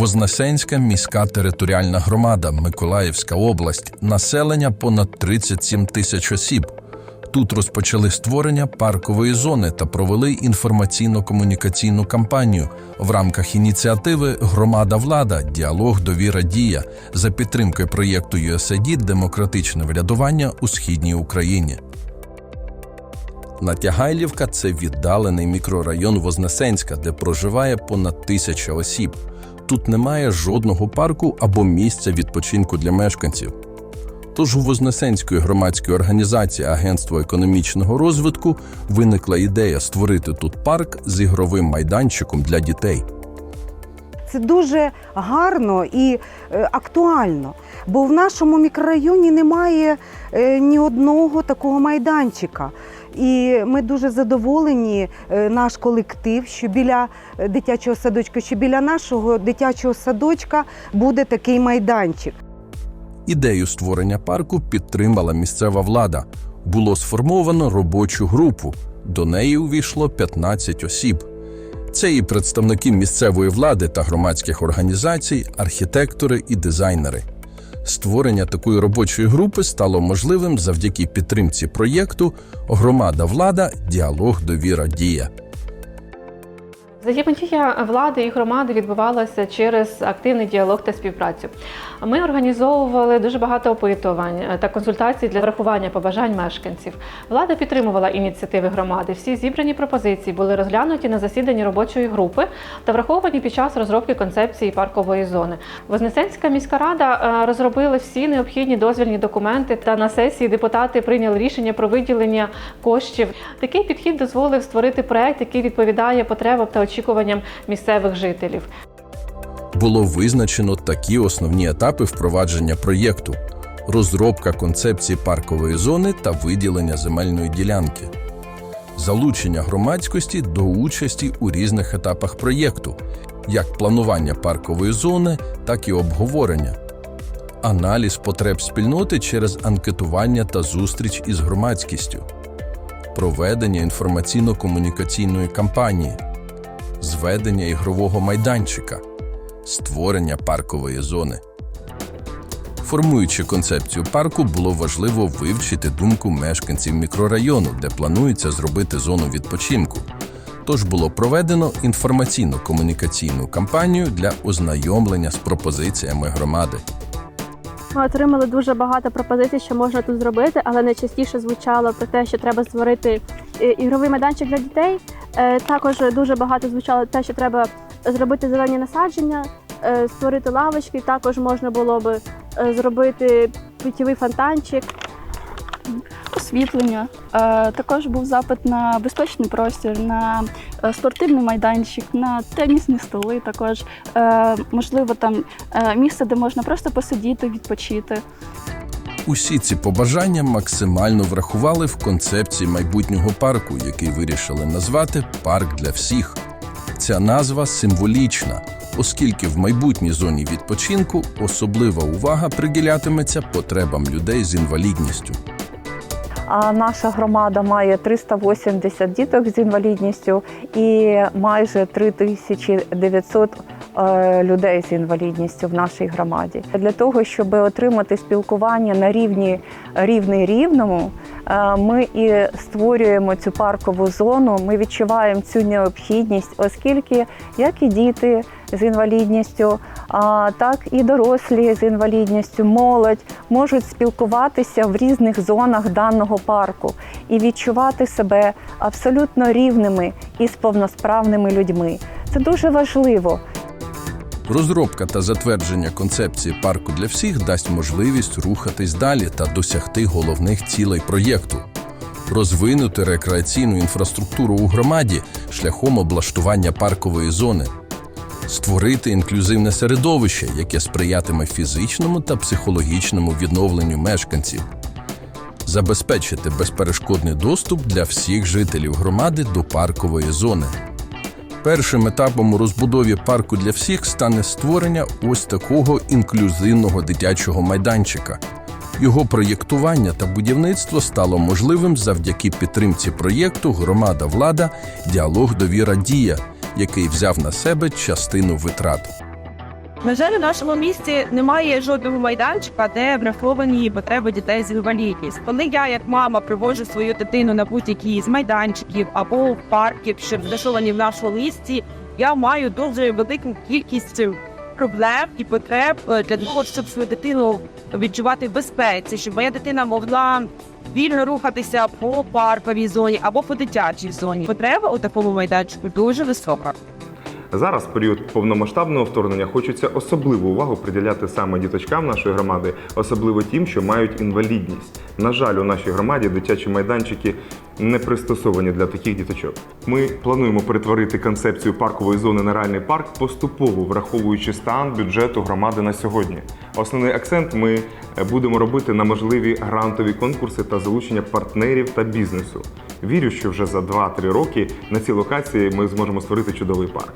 Вознесенська міська територіальна громада, Миколаївська область, населення понад 37 тисяч осіб. Тут розпочали створення паркової зони та провели інформаційно-комунікаційну кампанію в рамках ініціативи Громада влада, діалог, довіра, дія за підтримкою проєкту USAID Демократичне врядування у східній Україні. Натягайлівка це віддалений мікрорайон Вознесенська, де проживає понад тисяча осіб. Тут немає жодного парку або місця відпочинку для мешканців. Тож у Вознесенської громадської організації Агентство економічного розвитку виникла ідея створити тут парк з ігровим майданчиком для дітей. Це дуже гарно і е, актуально, бо в нашому мікрорайоні немає е, ні одного такого майданчика. І ми дуже задоволені, е, наш колектив, що біля е, дитячого садочка, що біля нашого дитячого садочка буде такий майданчик. Ідею створення парку підтримала місцева влада. Було сформовано робочу групу. До неї увійшло 15 осіб. Це і представники місцевої влади та громадських організацій, архітектори і дизайнери. Створення такої робочої групи стало можливим завдяки підтримці проєкту Громада влада, діалог, довіра, дія. Взаємодія влади і громади відбувалася через активний діалог та співпрацю. Ми організовували дуже багато опитувань та консультацій для врахування побажань мешканців. Влада підтримувала ініціативи громади. Всі зібрані пропозиції були розглянуті на засіданні робочої групи та враховані під час розробки концепції паркової зони. Вознесенська міська рада е, розробила всі необхідні дозвільні документи та на сесії депутати прийняли рішення про виділення коштів. Такий підхід дозволив створити проект, який відповідає потребам та очікуванням місцевих жителів. Було визначено такі основні етапи впровадження проєкту: розробка концепції паркової зони та виділення земельної ділянки, залучення громадськості до участі у різних етапах проєкту, як планування паркової зони, так і обговорення, аналіз потреб спільноти через анкетування та зустріч із громадськістю, проведення інформаційно-комунікаційної кампанії, зведення ігрового майданчика створення паркової зони. Формуючи концепцію парку, було важливо вивчити думку мешканців мікрорайону, де планується зробити зону відпочинку. Тож було проведено інформаційно-комунікаційну кампанію для ознайомлення з пропозиціями громади. Ми отримали дуже багато пропозицій, що можна тут зробити, але найчастіше звучало про те, що треба створити ігровий майданчик для дітей. Е, Також дуже багато звучало те, що треба зробити зелені насадження, е, створити лавочки. Також можна було би е, зробити питєвий фонтанчик. освітлення. Також був запит на безпечний простір, на спортивний майданчик, на тенісні столи. Також можливо там місце, де можна просто посидіти, відпочити. Усі ці побажання максимально врахували в концепції майбутнього парку, який вирішили назвати Парк для всіх. Ця назва символічна, оскільки в майбутній зоні відпочинку особлива увага приділятиметься потребам людей з інвалідністю. А наша громада має 380 діток з інвалідністю і майже 3900 е, людей з інвалідністю в нашій громаді. Для того, щоб отримати спілкування на рівні рівний рівному, е, ми і створюємо цю паркову зону. Ми відчуваємо цю необхідність, оскільки як і діти з інвалідністю, так і дорослі з інвалідністю, молодь можуть спілкуватися в різних зонах даного парку і відчувати себе абсолютно рівними із повносправними людьми. Це дуже важливо. Розробка та затвердження концепції парку для всіх дасть можливість рухатись далі та досягти головних цілей проєкту. Розвинути рекреаційну інфраструктуру у громаді шляхом облаштування паркової зони, створити інклюзивне середовище, яке сприятиме фізичному та психологічному відновленню мешканців, забезпечити безперешкодний доступ для всіх жителів громади до паркової зони. Першим етапом у розбудові парку для всіх стане створення ось такого інклюзивного дитячого майданчика. Його проєктування та будівництво стало можливим завдяки підтримці проєкту Громада влада, діалог довіра дія, який взяв на себе частину витрат. На жаль, у нашому місті немає жодного майданчика, де враховані потреби дітей з інвалідністю. Коли я, як мама, привожу свою дитину на будь-який з майданчиків або парків, що розташовані в нашому місті, я маю дуже велику кількість проблем і потреб е, для того, щоб свою дитину відчувати в безпеці, щоб моя дитина могла вільно рухатися по парковій зоні або по дитячій зоні. Потреба у такому майданчику дуже висока. Зараз, в період повномасштабного вторгнення, хочеться особливу увагу приділяти саме діточкам нашої громади, особливо тим, що мають інвалідність. На жаль, у нашій громаді дитячі майданчики не пристосовані для таких діточок. Ми плануємо перетворити концепцію паркової зони на реальний парк поступово, враховуючи стан бюджету громади на сьогодні. Основний акцент ми е, будемо робити на можливі грантові конкурси та залучення партнерів та бізнесу. Вірю, що вже за 2-3 роки на цій локації ми зможемо створити чудовий парк.